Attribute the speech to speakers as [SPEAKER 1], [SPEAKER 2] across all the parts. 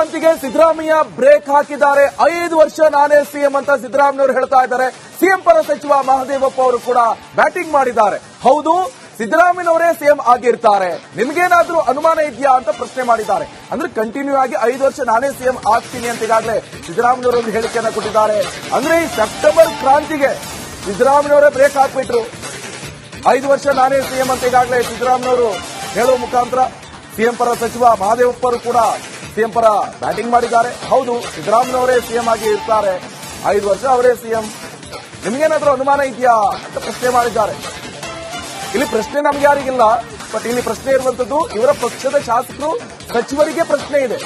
[SPEAKER 1] ಕ್ರಾಂತಿಗೆ ಸಿದ್ದರಾಮಯ್ಯ ಬ್ರೇಕ್ ಹಾಕಿದ್ದಾರೆ. ಐದು ವರ್ಷ ನಾನೇ ಸಿಎಂ ಅಂತ ಸಿದ್ದರಾಮಯ್ಯವರು ಹೇಳ್ತಾ ಇದ್ದಾರೆ. ಸಿಎಂ ಪರ ಸಚಿವ ಮಹದೇವಪ್ಪ ಅವರು ಕೂಡ ಬ್ಯಾಟಿಂಗ್ ಮಾಡಿದ್ದಾರೆ. ಹೌದು ಸಿದ್ದರಾಮಯ್ಯವರೇ ಸಿಎಂ ಆಗಿರ್ತಾರೆ. ನಿಮ್ಗೇನಾದ್ರೂ ಅನುಮಾನ ಇದೆಯಾ ಅಂತ ಪ್ರಶ್ನೆ ಮಾಡಿದ್ದಾರೆ. ಅಂದ್ರೆ ಕಂಟಿನ್ಯೂ ಆಗಿ ಐದು ವರ್ಷ ನಾನೇ ಸಿಎಂ ಆಗ್ತೀನಿ ಅಂತ ಈಗಾಗಲೇ ಸಿದ್ದರಾಮಯ್ಯವರು ಒಂದು ಹೇಳಿಕೆಯನ್ನು ಕೊಟ್ಟಿದ್ದಾರೆ. ಅಂದ್ರೆ ಈ ಸೆಪ್ಟೆಂಬರ್ ಕ್ರಾಂತಿಗೆ ಸಿದ್ದರಾಮಯ್ಯವರೇ ಬ್ರೇಕ್ ಹಾಕ್ಬಿಟ್ರು. ಐದು ವರ್ಷ ನಾನೇ ಸಿಎಂ ಅಂತ ಈಗಾಗಲೇ ಸಿದ್ದರಾಮಯ್ಯವರು ಹೇಳುವ ಮುಖಾಂತರ ಸಿಎಂ ಪರ ಸಚಿವ ಮಹದೇವಪ್ಪರು ಕೂಡ ಸಿಎಂ ಪರ ಬ್ಯಾಟಿಂಗ್ ಮಾಡಿದ್ದಾರೆ. ಹೌದು, ಸಿದ್ದರಾಮಯ್ಯವರೇ ಸಿಎಂ ಆಗಿ ಇರ್ತಾರೆ. ಐದು ವರ್ಷ ಅವರೇ ಸಿಎಂ. ನಿಮ್ಗೇನಾದ್ರೂ ಅನುಮಾನ ಇದೆಯಾ ಅಂತ ಪ್ರಶ್ನೆ ಮಾಡಿದ್ದಾರೆ. ಇಲ್ಲಿ ಪ್ರಶ್ನೆ ನಮ್ಗೆ ಯಾರಿಗಿಲ್ಲ, ಬಟ್ ಇಲ್ಲಿ ಪ್ರಶ್ನೆ ಇರುವಂತದ್ದು ಇವರ ಪಕ್ಷದ ಶಾಸಕರು ಸಚಿವರಿಗೆ ಪ್ರಶ್ನೆ ಇದೆ.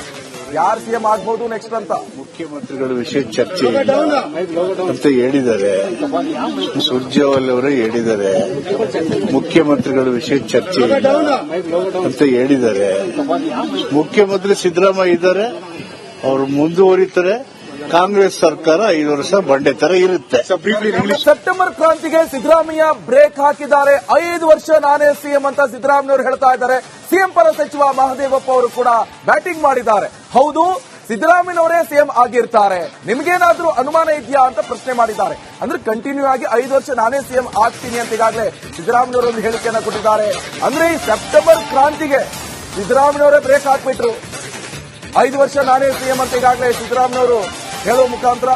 [SPEAKER 1] ಯಾರು ಸಿಎಂ ಆಗ್ಬಹುದು ನೆಕ್ಸ್ಟ್ ಅಂತ?
[SPEAKER 2] ಮುಖ್ಯಮಂತ್ರಿಗಳ ವಿಷಯ ಚರ್ಚೆ ಅಂತ ಹೇಳಿದ್ದಾರೆ. ಸುರ್ಜೇವಾಲ್ ಅವರೇ ಹೇಳಿದ್ದಾರೆ. ಮುಖ್ಯಮಂತ್ರಿಗಳ ವಿಷಯ ಚರ್ಚೆ ಅಂತ ಹೇಳಿದ್ದಾರೆ. ಮುಖ್ಯಮಂತ್ರಿ ಸಿದ್ದರಾಮಯ್ಯ ಇದ್ದಾರೆ. ಅವರು ಮುಂದುವರಿತಾರೆ. ಕಾಂಗ್ರೆಸ್ ಸರ್ಕಾರ ಐದು ವರ್ಷ ಬಂಡೆ ತರ ಇರುತ್ತೆ.
[SPEAKER 1] ಸೆಪ್ಟೆಂಬರ್ ಕ್ರಾಂತಿಗೆ ಸಿದ್ದರಾಮಯ್ಯ ಬ್ರೇಕ್ ಹಾಕಿದ್ದಾರೆ. ಐದು ವರ್ಷ ನಾನೇ ಸಿಎಂ ಅಂತ ಸಿದ್ದರಾಮಯ್ಯವರು ಹೇಳ್ತಾ ಇದ್ದಾರೆ. ಸಿಎಂ ಪರ ಸಚಿವ ಮಹದೇವಪ್ಪ ಅವರು ಕೂಡ ಬ್ಯಾಟಿಂಗ್ ಮಾಡಿದ್ದಾರೆ. ಹೌದು ಸಿದ್ದರಾಮಯ್ಯನವರೇ ಸಿಎಂ ಆಗಿರ್ತಾರೆ. ನಿಮ್ಗೇನಾದ್ರೂ ಅನುಮಾನ ಇದೆಯಾ ಅಂತ ಪ್ರಶ್ನೆ ಮಾಡಿದ್ದಾರೆ. ಅಂದ್ರೆ ಕಂಟಿನ್ಯೂ ಆಗಿ ಐದು ವರ್ಷ ನಾನೇ ಸಿಎಂ ಆಗ್ತೀನಿ ಅಂತ ಈಗಾಗಲೇ ಸಿದ್ದರಾಮಯ್ಯವರು ಒಂದು ಹೇಳಿಕೆಯನ್ನು ಕೊಟ್ಟಿದ್ದಾರೆ. ಅಂದ್ರೆ ಈ ಸೆಪ್ಟೆಂಬರ್ ಕ್ರಾಂತಿಗೆ ಸಿದ್ದರಾಮಯ್ಯವರೇ ಬ್ರೇಕ್ ಹಾಕ್ಬಿಟ್ರು. ಐದು ವರ್ಷ ನಾನೇ ಸಿಎಂ ಅಂತ ಈಗಾಗಲೇ ಸಿದ್ದರಾಮಯ್ಯವರು ಹೇಳುವ ಮುಖಾಂತರ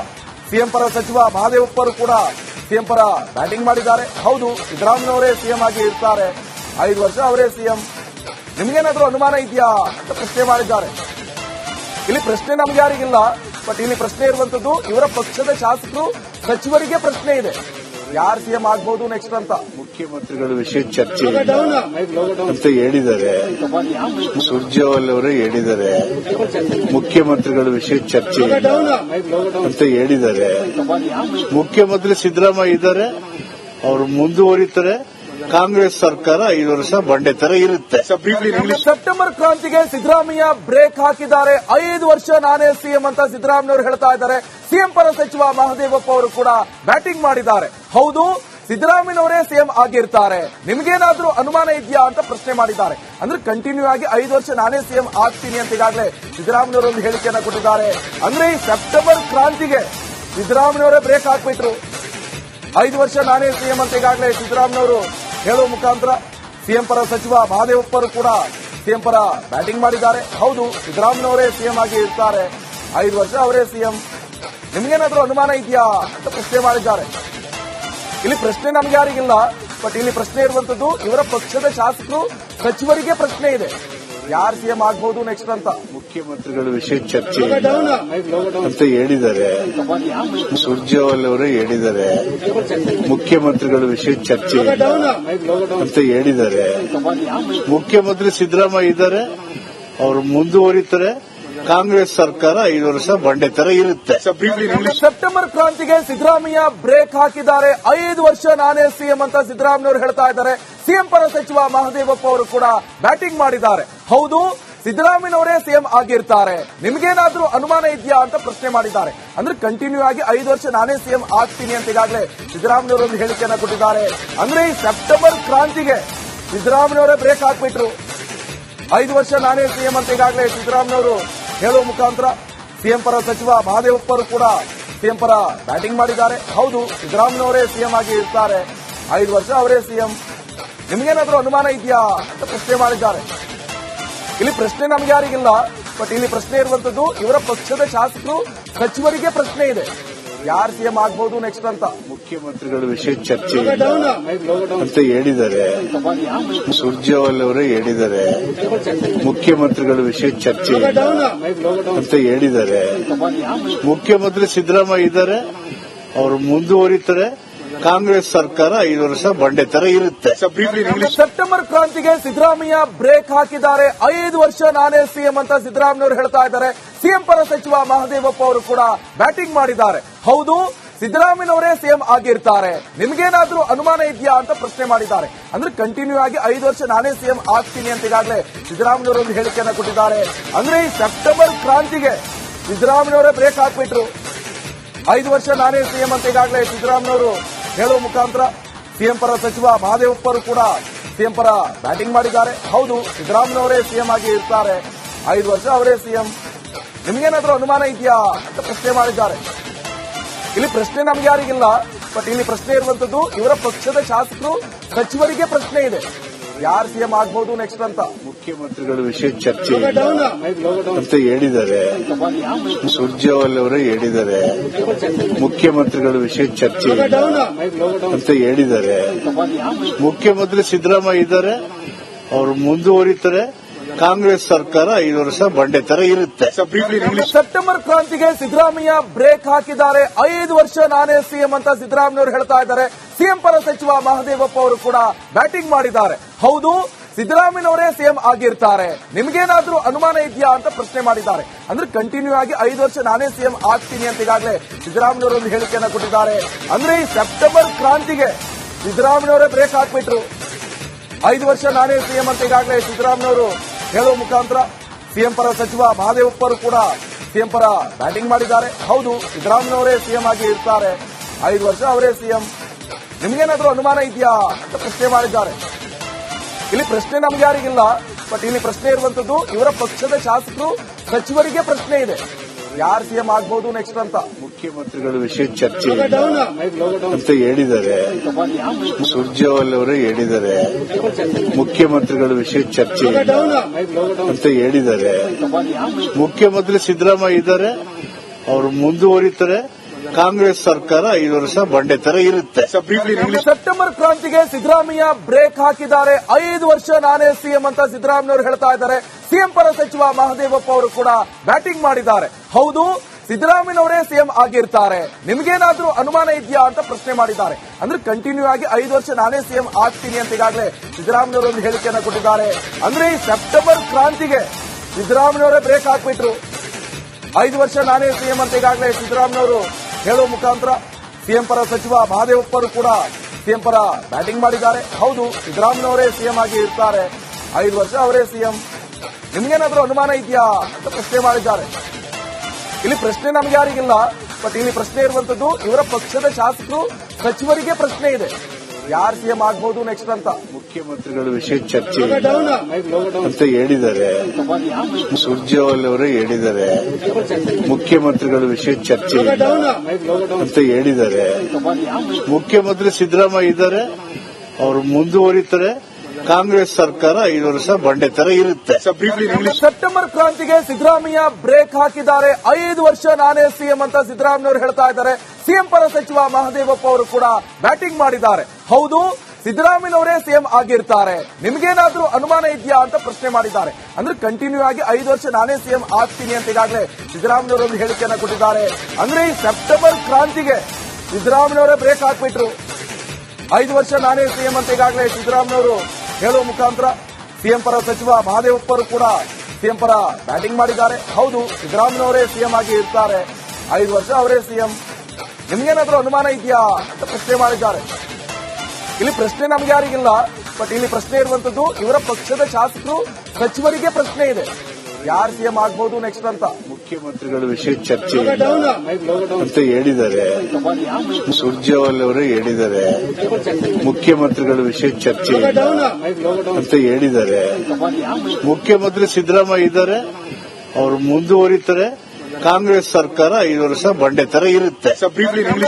[SPEAKER 1] ಸಿಎಂ ಪರ ಸಚಿವ ಮಹಾದೇವಪ್ಪರು ಕೂಡ ಸಿಎಂ ಪರ ಬ್ಯಾಟಿಂಗ್ ಮಾಡಿದ್ದಾರೆ. ಹೌದು, ಸಿದ್ದರಾಮಯ್ಯವರೇ ಸಿಎಂ ಆಗಿ ಇರ್ತಾರೆ. ಐದು ವರ್ಷ ಅವರೇ ಸಿಎಂ. ನಿಮಗೇನಾದರೂ ಅನುಮಾನ ಇದೆಯಾ ಅಂತ ಪ್ರಶ್ನೆ ಮಾಡಿದ್ದಾರೆ. ಇಲ್ಲಿ ಪ್ರಶ್ನೆ ನಮ್ಗೆ ಯಾರಿಗಿಲ್ಲ, ಬಟ್ ಇಲ್ಲಿ ಪ್ರಶ್ನೆ ಇರುವಂತದ್ದು ಇವರ ಪಕ್ಷದ ಶಾಸಕರು ಸಚಿವರಿಗೆ ಪ್ರಶ್ನೆ ಇದೆ. ಯಾರು ಸಿಎಂ ಆಗ್ಬಹುದು ನೆಕ್ಸ್ಟ್ ಅಂತ.
[SPEAKER 2] ಮುಖ್ಯಮಂತ್ರಿಗಳ ವಿಷಯ ಚರ್ಚೆ ಅಂತ ಹೇಳಿದ್ದಾರೆ. ಸುರ್ಜೇವಾಲ್ ಅವರೇ ಹೇಳಿದ್ದಾರೆ. ಮುಖ್ಯಮಂತ್ರಿಗಳ ವಿಷಯ ಚರ್ಚೆ ಅಂತ ಹೇಳಿದ್ದಾರೆ. ಮುಖ್ಯಮಂತ್ರಿ ಸಿದ್ದರಾಮಯ್ಯ ಇದ್ದಾರೆ. ಅವರು ಮುಂದುವರಿತಾರೆ. ಕಾಂಗ್ರೆಸ್ ಸರ್ಕಾರ ಐದು ವರ್ಷ ಬಂಡೆ ತರ ಇರುತ್ತೆ.
[SPEAKER 1] ಸೆಪ್ಟೆಂಬರ್ ಕ್ರಾಂತಿಗೆ ಸಿದ್ದರಾಮಯ್ಯ ಬ್ರೇಕ್ ಹಾಕಿದ್ದಾರೆ. ಐದು ವರ್ಷ ನಾನೇ ಸಿಎಂ ಅಂತ ಸಿದ್ದರಾಮಯ್ಯವರು ಹೇಳ್ತಾ ಇದ್ದಾರೆ. ಸಿಎಂ ಪರ ಸಚಿವ ಮಹದೇವಪ್ಪ ಅವರು ಕೂಡ ಬ್ಯಾಟಿಂಗ್ ಮಾಡಿದ್ದಾರೆ. ಹೌದು ಸಿದ್ದರಾಮಯ್ಯನವರೇ ಸಿಎಂ ಆಗಿರ್ತಾರೆ. ನಿಮ್ಗೇನಾದ್ರೂ ಅನುಮಾನ ಇದೆಯಾ ಅಂತ ಪ್ರಶ್ನೆ ಮಾಡಿದ್ದಾರೆ. ಅಂದ್ರೆ ಕಂಟಿನ್ಯೂ ಆಗಿ ಐದು ವರ್ಷ ನಾನೇ ಸಿಎಂ ಆಗ್ತೀನಿ ಅಂತ ಈಗಾಗಲೇ ಸಿದ್ದರಾಮಯ್ಯವರು ಒಂದು ಹೇಳಿಕೆಯನ್ನ ಕೊಟ್ಟಿದ್ದಾರೆ. ಅಂದ್ರೆ ಈ ಸೆಪ್ಟೆಂಬರ್ ಕ್ರಾಂತಿಗೆ ಸಿದ್ದರಾಮಯ್ಯವರೇ ಬ್ರೇಕ್ ಹಾಕ್ಬಿಟ್ರು. ಐದು ವರ್ಷ ನಾನೇ ಸಿಎಂ ಅಂತ ಈಗಾಗಲೇ ಸಿದ್ದರಾಮಯ್ಯವರು ಹೇಳುವ ಮುಖಾಂತರ ಸಿಎಂ ಪರ ಸಚಿವ ಮಹಾದೇವಪ್ಪರು ಕೂಡ ಸಿಎಂ ಪರ ಬ್ಯಾಟಿಂಗ್ ಮಾಡಿದ್ದಾರೆ. ಹೌದು, ಸಿದ್ದರಾಮಯ್ಯವರೇ ಸಿಎಂ ಆಗಿ ಇರ್ತಾರೆ. ಐದು ವರ್ಷ ಅವರೇ ಸಿಎಂ. ನಿಮ್ಗೇನಾದ್ರೂ ಅನುಮಾನ ಇದೆಯಾ ಅಂತ ಪ್ರಶ್ನೆ ಮಾಡಿದ್ದಾರೆ. ಇಲ್ಲಿ ಪ್ರಶ್ನೆ ನಮ್ಗೆ ಯಾರಿಗಿಲ್ಲ, ಬಟ್ ಇಲ್ಲಿ ಪ್ರಶ್ನೆ ಇರುವಂತದ್ದು ಇವರ ಪಕ್ಷದ ಶಾಸಕರು ಸಚಿವರಿಗೆ ಪ್ರಶ್ನೆ ಇದೆ. ಯಾರು ಸಿಎಂ ಆಗ್ಬಹುದು ನೆಕ್ಸ್ಟ್ ಅಂತ?
[SPEAKER 2] ಮುಖ್ಯಮಂತ್ರಿಗಳ ವಿಷಯ ಚರ್ಚೆ ಅಂತ ಹೇಳಿದ್ದಾರೆ. ಸುರ್ಜೇವಾಲ್ ಅವರೇ ಹೇಳಿದ್ದಾರೆ. ಮುಖ್ಯಮಂತ್ರಿಗಳ ವಿಷಯ ಚರ್ಚೆ ಅಂತ ಹೇಳಿದ್ದಾರೆ. ಮುಖ್ಯಮಂತ್ರಿ ಸಿದ್ದರಾಮಯ್ಯ ಇದ್ದಾರೆ. ಅವರು ಮುಂದುವರಿತಾರೆ. ಕಾಂಗ್ರೆಸ್ ಸರ್ಕಾರ ಐದು ವರ್ಷ ಬಂಡೆ ತರ ಇರುತ್ತೆ.
[SPEAKER 1] ಸೆಪ್ಟೆಂಬರ್ ಕ್ರಾಂತಿಗೆ ಸಿದ್ದರಾಮಯ್ಯ ಬ್ರೇಕ್ ಹಾಕಿದ್ದಾರೆ. ಐದು ವರ್ಷ ನಾನೇ ಸಿಎಂ ಅಂತ ಸಿದ್ದರಾಮಯ್ಯವರು ಹೇಳ್ತಾ ಇದ್ದಾರೆ. ಸಿಎಂ ಪರ ಸಚಿವ ಮಹದೇವಪ್ಪ ಅವರು ಕೂಡ ಬ್ಯಾಟಿಂಗ್ ಮಾಡಿದ್ದಾರೆ. ಹೌದು ಸಿದ್ದರಾಮಯ್ಯನವರೇ ಸಿಎಂ ಆಗಿರ್ತಾರೆ. ನಿಮ್ಗೇನಾದ್ರೂ ಅನುಮಾನ ಇದೆಯಾ ಅಂತ ಪ್ರಶ್ನೆ ಮಾಡಿದ್ದಾರೆ. ಅಂದ್ರೆ ಕಂಟಿನ್ಯೂ ಆಗಿ ಐದು ವರ್ಷ ನಾನೇ ಸಿಎಂ ಆಗ್ತೀನಿ ಅಂತ ಈಗಾಗಲೇ ಸಿದ್ದರಾಮಯ್ಯವರು ಒಂದು ಹೇಳಿಕೆಯನ್ನ ಕೊಟ್ಟಿದ್ದಾರೆ. ಅಂದ್ರೆ ಈ ಸೆಪ್ಟೆಂಬರ್ ಕ್ರಾಂತಿಗೆ ಸಿದ್ದರಾಮಯ್ಯವರೇ ಬ್ರೇಕ್ ಹಾಕ್ಬಿಟ್ರು. ಐದು ವರ್ಷ ನಾನೇ ಸಿಎಂ ಅಂತ ಈಗಾಗಲೇ ಸಿದ್ದರಾಮಯ್ಯವರು ಹೇಳುವ ಮುಖಾಂತರ ಸಿಎಂ ಪರ ಸಚಿವ ಮಹಾದೇವಪ್ಪರು ಕೂಡ ಸಿಎಂ ಪರ ಬ್ಯಾಟಿಂಗ್ ಮಾಡಿದ್ದಾರೆ. ಹೌದು, ಸಿದ್ದರಾಮಯ್ಯವರೇ ಸಿಎಂ ಆಗಿ ಇರ್ತಾರೆ. ಐದು ವರ್ಷ ಅವರೇ ಸಿಎಂ. ನಿಮ್ಗೇನಾದ್ರೂ ಅನುಮಾನ ಇದೆಯಾ ಅಂತ ಪ್ರಶ್ನೆ ಮಾಡಿದ್ದಾರೆ. ಇಲ್ಲಿ ಪ್ರಶ್ನೆ ನಮ್ಗೆ ಯಾರಿಗಿಲ್ಲ, ಬಟ್ ಇಲ್ಲಿ ಪ್ರಶ್ನೆ ಇರುವಂತದ್ದು ಇವರ ಪಕ್ಷದ ಶಾಸಕರು ಸಚಿವರಿಗೆ ಪ್ರಶ್ನೆ ಇದೆ. ಯಾರು ಸಿಎಂ ಆಗ್ಬಹುದು ನೆಕ್ಸ್ಟ್ ಅಂತ.
[SPEAKER 2] ಮುಖ್ಯಮಂತ್ರಿಗಳ ವಿಷಯ ಚರ್ಚೆ ಇಲ್ಲ ಅಂತ ಹೇಳಿದ್ದಾರೆ. ಸುರ್ಜೇವಾಲ್ ಅವರೇ ಹೇಳಿದ್ದಾರೆ. ಮುಖ್ಯಮಂತ್ರಿಗಳ ವಿಷಯ ಚರ್ಚೆ ಅಂತ ಹೇಳಿದ್ದಾರೆ. ಮುಖ್ಯಮಂತ್ರಿ ಸಿದ್ದರಾಮಯ್ಯ ಇದ್ದಾರೆ. ಅವರು ಮುಂದುವರಿತಾರೆ. ಕಾಂಗ್ರೆಸ್ ಸರ್ಕಾರ ಐದು ವರ್ಷ ಬಂಡೆ ತರ ಇರುತ್ತೆ.
[SPEAKER 1] ಸೆಪ್ಟೆಂಬರ್ ಕ್ರಾಂತಿಗೆ ಸಿದ್ದರಾಮಯ್ಯ ಬ್ರೇಕ್ ಹಾಕಿದ್ದಾರೆ. ಐದು ವರ್ಷ ನಾನೇ ಸಿಎಂ ಅಂತ ಸಿದ್ದರಾಮಯ್ಯವರು ಹೇಳ್ತಾ ಇದ್ದಾರೆ. ಸಿಎಂ ಪರ ಸಚಿವ ಮಹದೇವಪ್ಪ ಅವರು ಕೂಡ ಬ್ಯಾಟಿಂಗ್ ಮಾಡಿದ್ದಾರೆ. ಹೌದು ಸಿದ್ದರಾಮಯ್ಯನವರೇ ಸಿಎಂ ಆಗಿರ್ತಾರೆ. ನಿಮ್ಗೇನಾದ್ರೂ ಅನುಮಾನ ಇದೆಯಾ ಅಂತ ಪ್ರಶ್ನೆ ಮಾಡಿದ್ದಾರೆ. ಅಂದ್ರೆ ಕಂಟಿನ್ಯೂ ಆಗಿ ಐದು ವರ್ಷ ನಾನೇ ಸಿಎಂ ಆಗ್ತೀನಿ ಅಂತ ಈಗಾಗಲೇ ಸಿದ್ದರಾಮಯ್ಯವರು ಒಂದು ಹೇಳಿಕೆಯನ್ನು ಕೊಟ್ಟಿದ್ದಾರೆ. ಅಂದ್ರೆ ಈ ಸೆಪ್ಟೆಂಬರ್ ಕ್ರಾಂತಿಗೆ ಸಿದ್ದರಾಮಯ್ಯವರೇ ಬ್ರೇಕ್ ಹಾಕ್ಬಿಟ್ರು. ಐದು ವರ್ಷ ನಾನೇ ಸಿಎಂ ಅಂತ ಈಗಾಗಲೇ ಸಿದ್ದರಾಮಯ್ಯವರು ಹೇಳುವ ಮುಖಾಂತರ ಸಿಎಂ ಪರ ಸಚಿವ ಮಹದೇವಪ್ಪರು ಕೂಡ ಸಿಎಂ ಪರ ಬ್ಯಾಟಿಂಗ್ ಮಾಡಿದ್ದಾರೆ. ಹೌದು, ಸಿದ್ದರಾಮಯ್ಯವರೇ ಸಿಎಂ ಆಗಿ ಇರ್ತಾರೆ. ಐದು ವರ್ಷ ಅವರೇ ಸಿಎಂ. ನಿಮ್ಗೇನಾದ್ರೂ ಅನುಮಾನ ಇದೆಯಾ ಅಂತ ಪ್ರಶ್ನೆ ಮಾಡಿದ್ದಾರೆ. ಇಲ್ಲಿ ಪ್ರಶ್ನೆ ನಮ್ಗೆ ಯಾರಿಗಿಲ್ಲ ಬಟ್ ಇಲ್ಲಿ ಪ್ರಶ್ನೆ ಇರುವಂತದ್ದು ಇವರ ಪಕ್ಷದ ಶಾಸಕರು, ಸಚಿವರಿಗೆ ಪ್ರಶ್ನೆ ಇದೆ. ಯಾರು ಸಿಎಂ ಆಗ್ಬಹುದು ನೆಕ್ಸ್ಟ್ ಅಂತ.
[SPEAKER 2] ಮುಖ್ಯಮಂತ್ರಿಗಳ ವಿಷಯ ಚರ್ಚೆ ಅಂತ ಹೇಳಿದ್ದಾರೆ. ಸುರ್ಜೇವಾಲ್ ಅವರೇ ಹೇಳಿದ್ದಾರೆ. ಮುಖ್ಯಮಂತ್ರಿಗಳ ವಿಷಯ ಚರ್ಚೆ ಅಂತ ಹೇಳಿದ್ದಾರೆ. ಮುಖ್ಯಮಂತ್ರಿ ಸಿದ್ದರಾಮಯ್ಯ ಇದ್ದಾರೆ. ಅವರು ಮುಂದುವರಿತಾರೆ. ಕಾಂಗ್ರೆಸ್ ಸರ್ಕಾರ ಐದು ವರ್ಷ ಬಂಡೆ ತರ ಇರುತ್ತೆ.
[SPEAKER 1] ಸೆಪ್ಟೆಂಬರ್ ಕ್ರಾಂತಿಗೆ ಸಿದ್ದರಾಮಯ್ಯ ಬ್ರೇಕ್ ಹಾಕಿದ್ದಾರೆ. ಐದು ವರ್ಷ ನಾನೇ ಸಿಎಂ ಅಂತ ಸಿದ್ದರಾಮಯ್ಯವರು ಹೇಳ್ತಾ ಇದ್ದಾರೆ. ಸಿಎಂ ಪರ ಸಚಿವ ಮಹದೇವಪ್ಪ ಅವರು ಕೂಡ ಬ್ಯಾಟಿಂಗ್ ಮಾಡಿದ್ದಾರೆ. ಹೌದು ಸಿದ್ದರಾಮಯ್ಯನವರೇ ಸಿಎಂ ಆಗಿರ್ತಾರೆ. ನಿಮ್ಗೇನಾದ್ರೂ ಅನುಮಾನ ಇದೆಯಾ ಅಂತ ಪ್ರಶ್ನೆ ಮಾಡಿದ್ದಾರೆ. ಅಂದ್ರೆ ಕಂಟಿನ್ಯೂ ಆಗಿ ಐದು ವರ್ಷ ನಾನೇ ಸಿಎಂ ಆಗ್ತೀನಿ ಅಂತ ಈಗಾಗಲೇ ಸಿದ್ದರಾಮಯ್ಯವರು ಒಂದು ಹೇಳಿಕೆಯನ್ನು ಕೊಟ್ಟಿದ್ದಾರೆ. ಅಂದ್ರೆ ಈ ಸೆಪ್ಟೆಂಬರ್ ಕ್ರಾಂತಿಗೆ ಸಿದ್ದರಾಮಯ್ಯವರೇ ಬ್ರೇಕ್ ಹಾಕ್ಬಿಟ್ರು. ಐದು ವರ್ಷ ನಾನೇ ಸಿಎಂ ಅಂತ ಈಗಾಗಲೇ ಸಿದ್ದರಾಮಯ್ಯವರು ಹೇಳುವ ಮುಖಾಂತರ ಸಿಎಂ ಪರ ಸಚಿವ ಮಹಾದೇವಪ್ಪರು ಕೂಡ ಸಿಎಂ ಪರ ಬ್ಯಾಟಿಂಗ್ ಮಾಡಿದ್ದಾರೆ. ಹೌದು, ಸಿದ್ದರಾಮಯ್ಯವರೇ ಸಿಎಂ ಆಗಿ ಇರ್ತಾರೆ. ಐದು ವರ್ಷ ಅವರೇ ಸಿಎಂ. ನಿಮ್ಗೇನಾದ್ರೂ ಅನುಮಾನ ಇದೆಯಾ ಅಂತ ಪ್ರಶ್ನೆ ಮಾಡಿದ್ದಾರೆ. ಇಲ್ಲಿ ಪ್ರಶ್ನೆ ನಮ್ಗೆ ಯಾರಿಗಿಲ್ಲ, ಬಟ್ ಇಲ್ಲಿ ಪ್ರಶ್ನೆ ಇರುವಂತದ್ದು ಇವರ ಪಕ್ಷದ ಶಾಸಕರು ಸಚಿವರಿಗೆ ಪ್ರಶ್ನೆ ಇದೆ. ಯಾರು ಸಿಎಂ ಆಗ್ಬಹುದು ನೆಕ್ಸ್ಟ್ ಅಂತ.
[SPEAKER 2] ಮುಖ್ಯಮಂತ್ರಿಗಳ ವಿಷಯ ಚರ್ಚೆ ಇಲ್ಲ ಅಂತ ಹೇಳಿದ್ದಾರೆ. ಸುರ್ಜೇವಾಲ್ ಅವರು ಹೇಳಿದ್ದಾರೆ. ಮುಖ್ಯಮಂತ್ರಿಗಳ ವಿಷಯ ಚರ್ಚೆ ಇಲ್ಲ ಅಂತ ಹೇಳಿದ್ದಾರೆ. ಮುಖ್ಯಮಂತ್ರಿ ಸಿದ್ದರಾಮಯ್ಯ ಇದ್ದಾರೆ. ಅವರು ಮುಂದುವರಿತಾರೆ. ಕಾಂಗ್ರೆಸ್ ಸರ್ಕಾರ ಐದು ವರ್ಷ ಬಂಡೆ ತರ ಇರುತ್ತೆ.
[SPEAKER 1] ಸೆಪ್ಟೆಂಬರ್ ಕ್ರಾಂತಿಗೆ ಸಿದ್ದರಾಮಯ್ಯ ಬ್ರೇಕ್ ಹಾಕಿದ್ದಾರೆ. ಐದು ವರ್ಷ ನಾನೇ ಸಿಎಂ ಅಂತ ಸಿದ್ದರಾಮಯ್ಯವರು ಹೇಳ್ತಾ ಇದ್ದಾರೆ. ಸಿಎಂ ಪರ ಸಚಿವ ಮಹದೇವಪ್ಪ ಅವರು ಕೂಡ ಬ್ಯಾಟಿಂಗ್ ಮಾಡಿದ್ದಾರೆ. ಹೌದು, ಸಿದ್ದರಾಮಯ್ಯನವರೇ ಸಿಎಂ ಆಗಿರ್ತಾರೆ. ನಿಮ್ಗೇನಾದ್ರೂ ಅನುಮಾನ ಇದೆಯಾ ಅಂತ ಪ್ರಶ್ನೆ ಮಾಡಿದ್ದಾರೆ. ಅಂದ್ರೆ ಕಂಟಿನ್ಯೂ ಆಗಿ ಐದು ವರ್ಷ ನಾನೇ ಸಿಎಂ ಆಗ್ತೀನಿ ಅಂತ ಈಗಾಗಲೇ ಸಿದ್ದರಾಮಯ್ಯವರು ಒಂದು ಹೇಳಿಕೆಯನ್ನು ಕೊಟ್ಟಿದ್ದಾರೆ. ಅಂದ್ರೆ ಈ ಸೆಪ್ಟೆಂಬರ್ ಕ್ರಾಂತಿಗೆ ಸಿದ್ದರಾಮಯ್ಯವರೇ ಬ್ರೇಕ್ ಹಾಕ್ಬಿಟ್ರು. ಐದು ವರ್ಷ ನಾನೇ ಸಿಎಂ ಅಂತ ಈಗಾಗಲೇ ಸಿದ್ದರಾಮಯ್ಯವರು ಹೇಳುವ ಮುಖಾಂತರ ಸಿಎಂ ಪರ ಸಚಿವ ಮಹದೇವಪ್ಪರು ಕೂಡ ಸಿಎಂ ಪರ ಬ್ಯಾಟಿಂಗ್ ಮಾಡಿದ್ದಾರೆ. ಹೌದು ಸಿದ್ದರಾಮಯ್ಯವರೇ ಸಿಎಂ ಆಗಿ ಇರ್ತಾರೆ. ಐದು ವರ್ಷ ಅವರೇ ಸಿಎಂ. ನಿಮ್ಗೇನಾದ್ರೂ ಅನುಮಾನ ಇದೆಯಾ ಅಂತ ಪ್ರಶ್ನೆ ಮಾಡಿದ್ದಾರೆ. ಇಲ್ಲಿ ಪ್ರಶ್ನೆ ನಮ್ಗೆ ಯಾರಿಗಿಲ್ಲ ಬಟ್ ಇಲ್ಲಿ ಪ್ರಶ್ನೆ ಇರುವಂತದ್ದು ಇವರ ಪಕ್ಷದ ಶಾಸಕರು, ಸಚಿವರಿಗೆ ಪ್ರಶ್ನೆ ಇದೆ. ಯಾರು ಸಿಎಂ ಆಗ್ಬಹುದು ನೆಕ್ಸ್ಟ್ ಅಂತ.
[SPEAKER 2] ಮುಖ್ಯಮಂತ್ರಿಗಳ ವಿಷಯ ಚರ್ಚೆ ಅಂತ ಹೇಳಿದ್ದಾರೆ. ಸುರ್ಜೇವಾಲ್ ಅವರೇ ಹೇಳಿದ್ದಾರೆ. ಮುಖ್ಯಮಂತ್ರಿಗಳ ವಿಷಯ ಚರ್ಚೆ ಅಂತ ಹೇಳಿದ್ದಾರೆ. ಮುಖ್ಯಮಂತ್ರಿ ಸಿದ್ದರಾಮಯ್ಯ ಇದ್ದಾರೆ. ಅವರು ಮುಂದುವರಿತಾರೆ. ಕಾಂಗ್ರೆಸ್ ಸರ್ಕಾರ ಐದು ವರ್ಷ ಬಂಡೆ ತರ ಇರುತ್ತೆ.
[SPEAKER 1] ಸೆಪ್ಟೆಂಬರ್ ಕ್ರಾಂತಿಗೆ ಸಿದ್ದರಾಮಯ್ಯ ಬ್ರೇಕ್ ಹಾಕಿದ್ದಾರೆ. ಐದು ವರ್ಷ ನಾನೇ ಸಿಎಂ ಅಂತ ಸಿದ್ದರಾಮಯ್ಯವರು ಹೇಳ್ತಾ ಇದ್ದಾರೆ. ಸಿಎಂ ಪರ ಸಚಿವ ಮಹದೇವಪ್ಪ ಅವರು ಕೂಡ ಬ್ಯಾಟಿಂಗ್ ಮಾಡಿದ್ದಾರೆ. ಹೌದು ಸಿದ್ದರಾಮಯ್ಯನವರೇ ಸಿಎಂ ಆಗಿರ್ತಾರೆ. ನಿಮ್ಗೇನಾದ್ರೂ ಅನುಮಾನ ಇದೆಯಾ ಅಂತ ಪ್ರಶ್ನೆ ಮಾಡಿದ್ದಾರೆ. ಅಂದ್ರೆ ಕಂಟಿನ್ಯೂ ಆಗಿ ಐದು ವರ್ಷ ನಾನೇ ಸಿಎಂ ಆಗ್ತೀನಿ ಅಂತ ಈಗಾಗಲೇ ಸಿದ್ದರಾಮಯ್ಯವರು ಒಂದು ಹೇಳಿಕೆಯನ್ನ ಕೊಟ್ಟಿದ್ದಾರೆ. ಅಂದ್ರೆ ಈ ಸೆಪ್ಟೆಂಬರ್ ಕ್ರಾಂತಿಗೆ ಸಿದ್ದರಾಮಯ್ಯವರೇ ಬ್ರೇಕ್ ಹಾಕ್ಬಿಟ್ರು. ಐದು ವರ್ಷ ನಾನೇ ಸಿಎಂ ಅಂತ ಈಗಾಗಲೇ ಸಿದ್ದರಾಮಯ್ಯವರು ಹೇಳುವ ಮುಖಾಂತರ ಸಿಎಂ ಪರ ಸಚಿವ ಮಹಾದೇವಪ್ಪರು ಕೂಡ ಸಿಎಂ ಪರ ಬ್ಯಾಟಿಂಗ್ ಮಾಡಿದ್ದಾರೆ. ಹೌದು, ಸಿದ್ದರಾಮಯ್ಯವರೇ ಸಿಎಂ ಆಗಿ ಇರ್ತಾರೆ. ಐದು ವರ್ಷ ಅವರೇ ಸಿಎಂ. ನಿಮ್ಗೇನಾದ್ರೂ ಅನುಮಾನ ಇದೆಯಾ ಅಂತ ಪ್ರಶ್ನೆ ಮಾಡಿದ್ದಾರೆ. ಇಲ್ಲಿ ಪ್ರಶ್ನೆ ನಮ್ಗೆ ಯಾರಿಗಿಲ್ಲ, ಬಟ್ ಇಲ್ಲಿ ಪ್ರಶ್ನೆ ಇರುವಂತದ್ದು ಇವರ ಪಕ್ಷದ ಶಾಸಕರು ಸಚಿವರಿಗೆ ಪ್ರಶ್ನೆ ಇದೆ. ಯಾರು ಸಿಎಂ ಆಗ್ಬಹುದು ನೆಕ್ಸ್ಟ್ ಅಂತ.
[SPEAKER 2] ಮುಖ್ಯಮಂತ್ರಿಗಳ ವಿಷಯ ಚರ್ಚೆ ಅಂತ ಹೇಳಿದ್ದಾರೆ. ಸುರ್ಜೇವಾಲ್ ಅವರು ಹೇಳಿದ್ದಾರೆ. ಮುಖ್ಯಮಂತ್ರಿಗಳ ವಿಷಯ ಚರ್ಚೆ ಅಂತ ಹೇಳಿದ್ದಾರೆ. ಮುಖ್ಯಮಂತ್ರಿ ಸಿದ್ದರಾಮಯ್ಯ ಇದ್ದಾರೆ. ಅವರು ಮುಂದುವರಿತಾರೆ. ಕಾಂಗ್ರೆಸ್ ಸರ್ಕಾರ ಐದು ವರ್ಷ ಬಂಡೆ ತರ ಇರುತ್ತೆ.